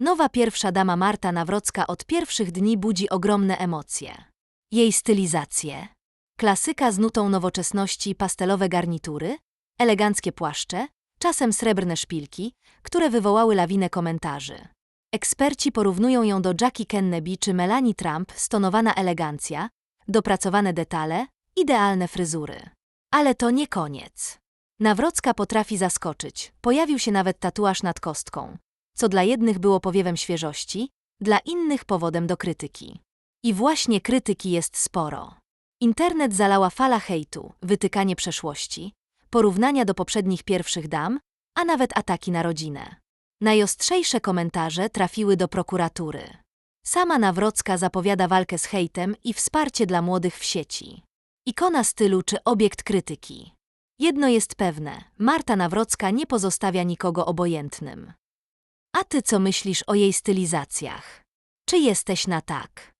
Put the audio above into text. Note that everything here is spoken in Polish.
Nowa pierwsza dama Marta Nawrocka od pierwszych dni budzi ogromne emocje. Jej stylizacje. Klasyka z nutą nowoczesności pastelowe garnitury, eleganckie płaszcze, czasem srebrne szpilki, które wywołały lawinę komentarzy. Eksperci porównują ją do Jackie Kennedy czy Melanie Trump, stonowana elegancja, dopracowane detale, idealne fryzury. Ale to nie koniec. Nawrocka potrafi zaskoczyć, pojawił się nawet tatuaż nad kostką, co dla jednych było powiewem świeżości, dla innych powodem do krytyki. I właśnie krytyki jest sporo. Internet zalała fala hejtu, wytykanie przeszłości, porównania do poprzednich pierwszych dam, a nawet ataki na rodzinę. Najostrzejsze komentarze trafiły do prokuratury. Sama Nawrocka zapowiada walkę z hejtem i wsparcie dla młodych w sieci. Ikona stylu czy obiekt krytyki. Jedno jest pewne, Marta Nawrocka nie pozostawia nikogo obojętnym. A ty co myślisz o jej stylizacjach? Czy jesteś na tak?